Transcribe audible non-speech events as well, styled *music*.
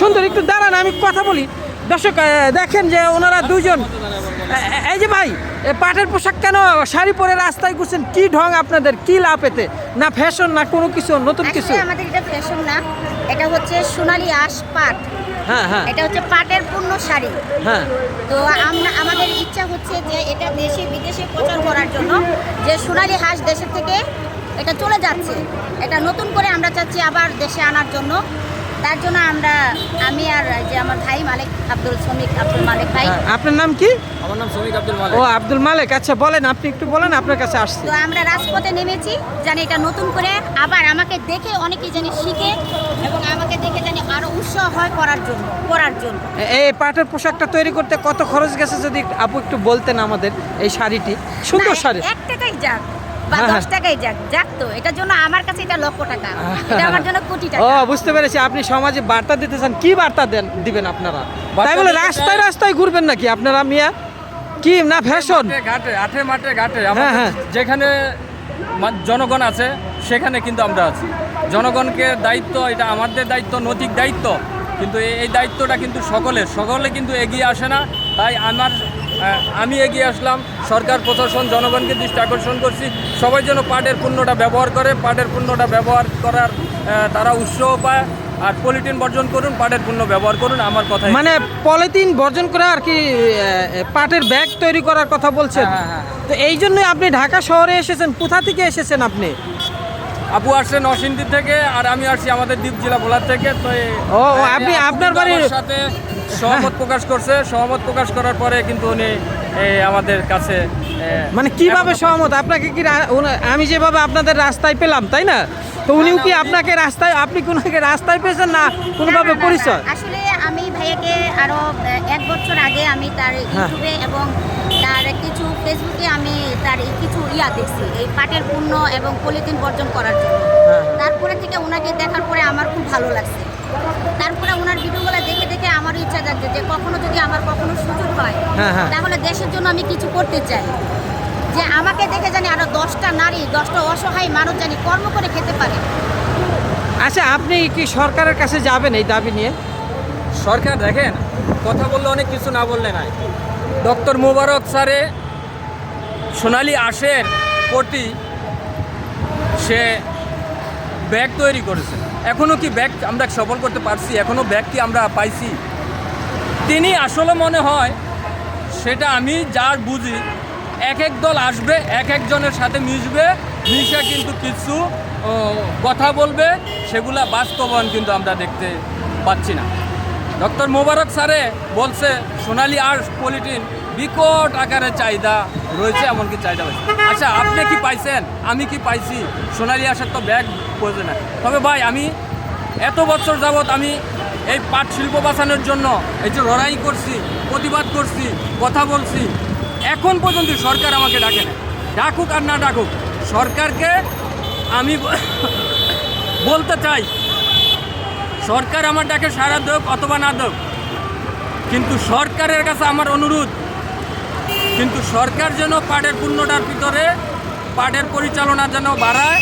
সুন্দর একটু দাঁড়ান আমি কথা বলি। দর্শক দেখেন যে ওনারা দুজন এই যে ভাই পাটের পোশাক কেন শাড়ি পরে রাস্তায় ঘুরছেন? কি ঢং আপনাদের? কি লাভ এতে? না ফ্যাশন না কোনো কিছু নতুন কিছু? আমাদের এটা ফ্যাশন না এটা হচ্ছে সোনালী আঁশ পাট। হ্যাঁ হ্যাঁ। এটা হচ্ছে পাটের পূর্ণ শাড়ি। হ্যাঁ। তো আমরা আমাদের ইচ্ছা হচ্ছে যে এটা দেশে বিদেশে প্রচার করার জন্য যে সোনালী হাঁস দেশের থেকে এটা চলে যাচ্ছে। এটা নতুন করে আমরা চাচ্ছি আবার দেশে আনার জন্য। তার জন্য আমরা আমি আর যে আমার ভাই মালিক আব্দুল শ্রমিক আব্দুল মালিক ভাই। হ্যাঁ, আপনার নাম কি? আমার নাম শ্রমিক আব্দুল মালিক। ও আব্দুল মালিক। আচ্ছা বলেন আপনি একটু বলেন আপনার কাছে আসছি। তো আমরা রাজপথে নেমেছি জানি এটা নতুন করে আবার আমাকে দেখে অনেকেই জানি শিখে এবং আমাকে দেখে জানি আরও উৎসাহ হয় করার জন্য করার জন্য। এই পাটের পোশাকটা তৈরি করতে কত খরচ গেছে যদি আপু একটু বলতেন আমাদের এই শাড়িটি। সুন্দর শাড়ি। এক টাকাই যাক। বা হ্যাঁ, দশ হ্যাঁ। টাকাই যাক যাক তো এটার জন্য আমার কাছে এটা লক্ষ টাকা। এটা আমার জন্য কোটি ও বুঝতে পেরেছি। আপনি সমাজে বার্তা দিতে চান কি বার্তা দেন দিবেন আপনারা? তাই বলে রাস্তায় রাস্তায় ঘুরবেন নাকি আপনারা মিয়া? কি না ফ্যাশন ঘাটে আঠে মাঠে ঘাটে। হ্যাঁ। যেখানে মা- জনগণ আছে সেখানে কিন্তু আমরা আছি। জনগণকে দায়িত্ব এটা আমাদের দায়িত্ব নৈতিক দায়িত্ব। কিন্তু এই- দায়িত্বটা কিন্তু সকলের। সকলে কিন্তু এগিয়ে আসে না। তাই আমার আমি এগিয়ে আসলাম। সরকার প্রশাসন জনগণকে দৃষ্টি আকর্ষণ করছি। সবাই যেন পাটের পণ্যটা ব্যবহার করে। পাটের পণ্যটা ব্যবহার করার তারা উৎসাহ পায়। আর পলিটিন বর্জন করুন পাটের পণ্য ব্যবহার করুন আমার কথা মানে পলিথিন বর্জন করে আর কি পাটের ব্যাগ তৈরি করার কথা বলছেন। হ্যাঁ, হ্যাঁ, হ্যাঁ। তো এই জন্যই আপনি ঢাকা শহরে এসেছেন। কোথা থেকে এসেছেন আপনি? আপু আসছে নরসিংদী থেকে আর আমি আসছি আমাদের দ্বীপ জেলা ভোলার থেকে। তো ও, আপনি- আপনার বাড়ির- সাথে সহমত প্রকাশ করছে। সহমত প্রকাশ করার পরে কিন্তু উনি এই, আমাদের কাছে মানে কীভাবে সহমত? আপনাকে কি আমি যেভাবে আপনাদের রাস্তায় পেলাম তাই না? তো উনিও কি আপনাকে রাস্তায় আপনি কোনোকে রাস্তায় পেয়েছেন না কোনোভাবে পরিচয়? আসলে আমি ভাইয়াকে আরও এক বছর আগে আমি তার ইউটিউবে এবং তার কিছু ফেসবুকে আমি তার এই কিছু ইয়া দেখছি এই পাটের পণ্য এবং পলিথিন বর্জন করার জন্য। হ্যাঁ। তারপরে থেকে ওনাকে দেখার পরে আমার খুব ভালো লাগছে। তারপরে ওনার ভিডিওগুলো দেখে আমারও ইচ্ছা যাচ্ছে যে কখনো যদি আমার কখনো সুযোগ হয় হ্যাঁ, হ্যাঁ। তাহলে দেশের জন্য আমি কিছু করতে চাই। যে আমাকে দেখে জানি আরও দশটা নারী দশটা অসহায় মানুষ জানি কর্ম করে খেতে পারে। আচ্ছা আপনি কি সরকারের কাছে যাবেন এই দাবি নিয়ে? সরকার দেখেন কথা বললে অনেক কিছু না বললে নাই। ডক্টর মোবারক স্যারে সোনালি আশের প্রতি সে ব্যাগ তৈরি করেছে। এখনও কি ব্যাগ আমরা সফল করতে পারছি? এখনও ব্যাগ কি আমরা পাইছি? তিনি আসলে মনে হয় সেটা আমি যার বুঝি, এক এক দল আসবে, এক একজনের সাথে মিশবে, মিশে কিন্তু কিছু কথা বলবে, সেগুলা বাস্তবায়ন কিন্তু আমরা দেখতে পাচ্ছি না। ডক্টর মোবারক স্যারে বলছে, সোনালি আর্টস পলিটিন বিকট আকারে চাহিদা রয়েছে, এমনকি চাহিদা হয়েছে আচ্ছা আপনি কি পাইছেন? আমি কি পাইছি? সোনালি আসার তো ব্যাগ প্রয়োজন না। তবে ভাই, আমি এত বছর যাবৎ আমি এই পাট শিল্প বাঁচানোর জন্য এই যে লড়াই করছি, প্রতিবাদ করছি, কথা বলছি, এখন পর্যন্ত সরকার আমাকে ডাকে না ডাকুক আর না ডাকুক, সরকারকে আমি *coughs* বলতে চাই, সরকার আমার ডাকে সারা দেক অথবা না দেক কিন্তু সরকারের কাছে আমার অনুরোধ কিন্তু সরকার যেন পাটের পণ্যটার ভিতরে পাটের পরিচালনা যেন বাড়ায়